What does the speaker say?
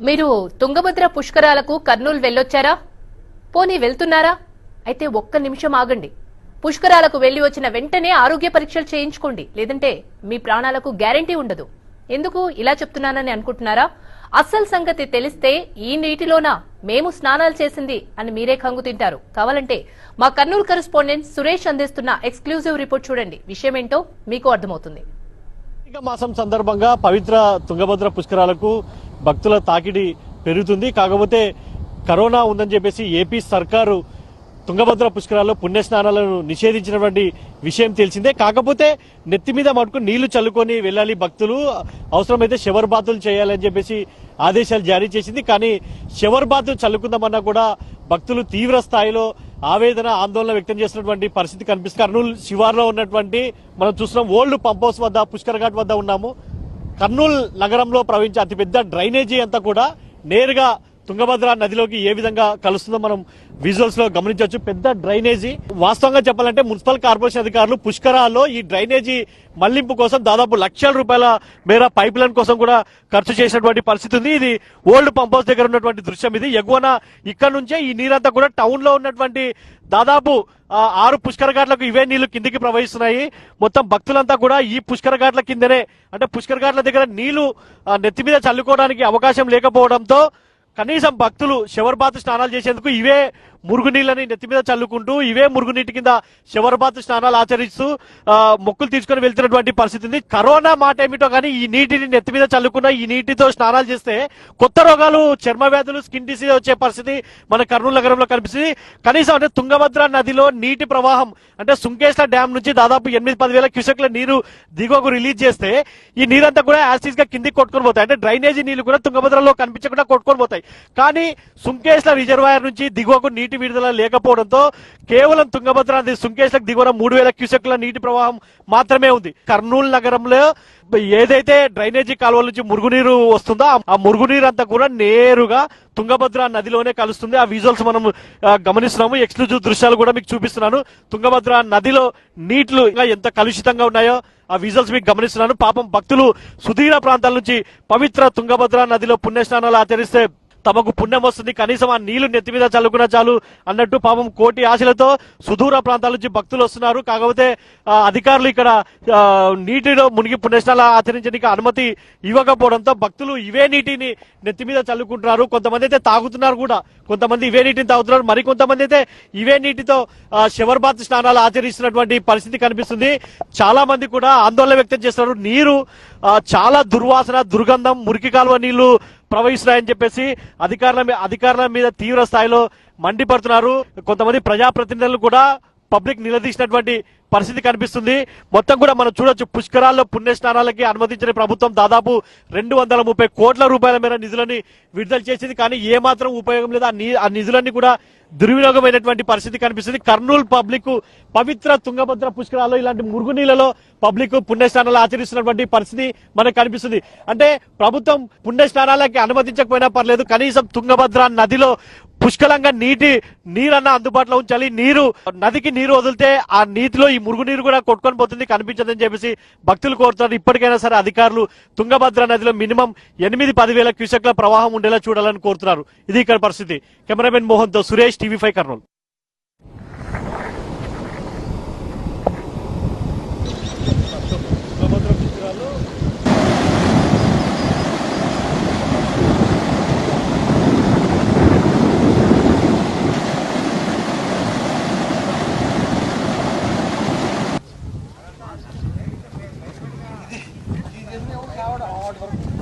మీరు తుంగభద్ర పుష్కరాలకు కర్నూలు వెళ్ళొచ్చారా? పోనీ వెళ్తున్నారా? అయితే ఒక్క నిమిషం ఆగండి. పుష్కరాలకు వెళ్ళి వచ్చిన వెంటనే ఆరోగ్య పరీక్షలు చేయించుకోండి. లేదంటే మీ ప్రాణాలకు గ్యారంటీ ఉండదు. ఎందుకు ఇలా చెప్తున్నానని అనుకుంటున్నారా? అస్సలు సంగతి తెలిస్తే ఈ నీటిలోనా మేము స్నానాలు చేసింది అని మీరే కంగు తింటారు. కావాలంటే మా కర్నూలు కరెస్పాండెంట్ సురేష్ అందిస్తున్న ఎక్స్క్లూజివ్ రిపోర్ట్ చూడండి. విషయమేంటో మీకు అర్థమవుతుంది. మాసం సందర్భంగా పవిత్ర తుంగభద్ర పుష్కరాలకు భక్తుల తాకిడి పెరుగుతుంది. కాకపోతే కరోనా ఉందని చెప్పేసి ఏపీ సర్కారు తుంగభద్ర పుష్కరాల్లో పుణ్యస్నానాలను నిషేధించినటువంటి విషయం తెలిసిందే. కాకపోతే నెత్తి మీద మటుకు నీళ్ళు చల్లుకొని వెళ్ళాలి భక్తులు. అవసరమైతే షవర్ బాతులు చేయాలని చెప్పేసి ఆదేశాలు జారీ చేసింది. కానీ షవర్ బాతులు చల్లుకుందామన్నా కూడా భక్తులు తీవ్ర స్థాయిలో ఆవేదన ఆందోళన వ్యక్తం చేసినటువంటి పరిస్థితి కనిపిస్తుంది. కర్నూలు శివార్లో ఉన్నటువంటి మనం చూస్తున్నాం ఓల్డ్ పంప్ హౌస్ వద్ద పుష్కర్ ఘాట్ వద్ద ఉన్నాము. కర్నూలు నగరంలో ప్రవహించే అతిపెద్ద డ్రైనేజీ అంతా కూడా నేరుగా తుంగభద్ర నదిలోకి ఏ విధంగా కలుస్తుందో మనం విజువల్స్లో గమనించవచ్చు. పెద్ద డ్రైనేజీ. వాస్తవంగా చెప్పాలంటే మున్సిపల్ కార్పొరేషన్ అధికారులు పుష్కరాల్లో ఈ డ్రైనేజీ మళ్ళింపు కోసం దాదాపు లక్షల రూపాయల మేర పైప్ లైన్ కోసం కూడా ఖర్చు చేసినటువంటి పరిస్థితి ఉంది. ఇది ఓల్డ్ పంప్ హౌస్ దగ్గర ఉన్నటువంటి దృశ్యం ఇది. ఎగువన ఇక్కడ నుంచే ఈ నీరంతా కూడా టౌన్లో ఉన్నటువంటి దాదాపు ఆరు పుష్కర ఘాట్లకు ఇవే నీళ్ళు కిందికి ప్రవహిస్తున్నాయి. మొత్తం భక్తులంతా కూడా ఈ పుష్కర ఘాట్ల కిందనే అంటే పుష్కర ఘాట్ల దగ్గర నీళ్ళు నెత్తి మీద చల్లుకోవడానికి అవకాశం లేకపోవడంతో కనీసం భక్తులు షవర్బాత్ స్నానాలు చేసేందుకు ఇవే మురుగునీళ్ళని నెత్తి మీద చల్లుకుంటూ ఇవే మురుగునీటి కింద షవర్బాత్ స్నానాలు ఆచరిస్తూ మొక్కులు తీసుకొని వెళ్తున్నటువంటి పరిస్థితి ఉంది. కరోనా మాట ఏమిటో కానీ ఈ నీటిని నెత్తి మీద చల్లుకున్న ఈ నీటితో స్నానాలు చేస్తే కొత్త రోగాలు చర్మ వ్యాధులు స్కిన్ డిసీజ్ వచ్చే పరిస్థితి మన కర్నూలు నగరంలో కనిపిస్తుంది. కనీసం అంటే తుంగభద్ర నదిలో నీటి ప్రవాహం అంటే సుంకేశ్ల డ్యామ్ నుంచి దాదాపు ఎనిమిది పదివేల క్యూసెక్ల నీరు దిగువకు రిలీజ్ చేస్తే ఈ నీరంతా కూడా యాసిడ్గా కిందికి కొట్టుకొని పోతాయి. అంటే డ్రైనేజీ నీళ్ళు కూడా తుంగభద్రలో కనిపించకుండా కొట్టుకొని పోతాయి. కానీ సుంకేశ్ల రిజర్వాయర్ నుంచి దిగువకు నీటి విడుదల లేకపోవడంతో కేవలం తుంగభద్ర నది సుంకేశ్లకు దిగువన మూడు వేల క్యూసెక్ల నీటి ప్రవాహం మాత్రమే ఉంది. కర్నూలు నగరంలో ఏదైతే డ్రైనేజీ కాలువల నుంచి మురుగునీరు వస్తుందో ఆ- మురుగునీరు అంతా కూడా నేరుగా తుంగభద్ర నదిలోనే కలుస్తుంది. ఆ విజువల్స్ మనం గమనిస్తున్నాము. ఎక్స్క్లూజివ్ దృశ్యాలు కూడా మీకు చూపిస్తున్నాను. తుంగభద్ర నదిలో నీళ్ళు ఇంకా ఎంత కలుషితంగా ఉన్నాయో ఆ విజువల్స్ మీకు గమనిస్తున్నాను. పాపం భక్తులు సుదీర ప్రాంతాల నుంచి పవిత్ర తుంగభద్ర నదిలో పుణ్యస్నానాలు ఆచరిస్తే తమకు పుణ్యం వస్తుంది కనీసం ఆ నీళ్ళు నెత్తి మీద చల్లుకున్న చాలు అన్నట్టు పాపం కోటి ఆశలతో సుదూర ప్రాంతాల నుంచి భక్తులు వస్తున్నారు. కాకపోతే అధికారులు ఇక్కడ నీటిలో మునిగి పుణ్యస్నాలు ఆచరించడానికి అనుమతి ఇవ్వకపోవడంతో భక్తులు ఇవే నీటిని నెత్తి మీద చల్లుకుంటున్నారు. కొంతమంది అయితే తాగుతున్నారు కూడా. కొంతమంది ఇవే నీటిని తాగుతున్నారు. మరి కొంతమంది అయితే ఇవే నీటితో ఆ, స్నానాలు ఆచరిస్తున్నటువంటి పరిస్థితి కనిపిస్తుంది. చాలా మంది కూడా ఆందోళన వ్యక్తం చేస్తున్నారు. నీరు చాలా దుర్వాసన దుర్గంధం మురికి కాలువ నీళ్ళు ప్రవహిస్తున్నాయని చెప్పేసి అధికారుల మీ- అధికారుల మీద తీవ్ర స్థాయిలో మండిపడుతున్నారు. కొంతమంది ప్రజాప్రతినిధులు కూడా పబ్లిక్ నిలదీసినటువంటి పరిస్థితి కనిపిస్తుంది. మొత్తం కూడా మనం చూడొచ్చు పుష్కరాల్లో పుణ్యస్నానాలకి అనుమతించిన ప్రభుత్వం దాదాపు రెండు వందల ముప్పై కోట్ల రూపాయల మేర నిధులని విడుదల చేసింది. కానీ ఏమాత్రం ఉపయోగం లేదు. ఆ ని- ఆ నిధులన్నీ కూడా దుర్వినియోగమైనటువంటి పరిస్థితి కనిపిస్తుంది. కర్నూలు పబ్లిక్ పవిత్ర తుంగభద్ర పుష్కరాల్లో ఇలాంటి మురుగునీళ్ళలో పబ్లిక్ పుణ్యస్నానాలు ఆచరిస్తున్నటువంటి పరిస్థితి మనకు కనిపిస్తుంది. అంటే ప్రభుత్వం పుణ్యస్నానాలకి అనుమతించకపోయినా పర్లేదు. కనీసం తుంగభద్ర నదిలో పుష్కలంగా నీటి నీరన్న అందుబాటులో ఉంచాలి. నీరు నదికి నీరు వదిలితే ఆ నీటిలో ఈ మురుగునీరు కూడా కొట్టుకొని పోతుంది కనిపించదని చెప్పేసి భక్తులు కోరుతున్నారు. ఇప్పటికైనా సరే అధికారులు తుంగభద్ర నదిలో మినిమం ఎనిమిది పదివేల క్యూసెక్ల ప్రవాహం ఉండేలా చూడాలని కోరుతున్నారు. ఇది ఇక్కడ పరిస్థితి. Cameraman మోహన్తో Suresh TV five Kurnool. hard, hard work.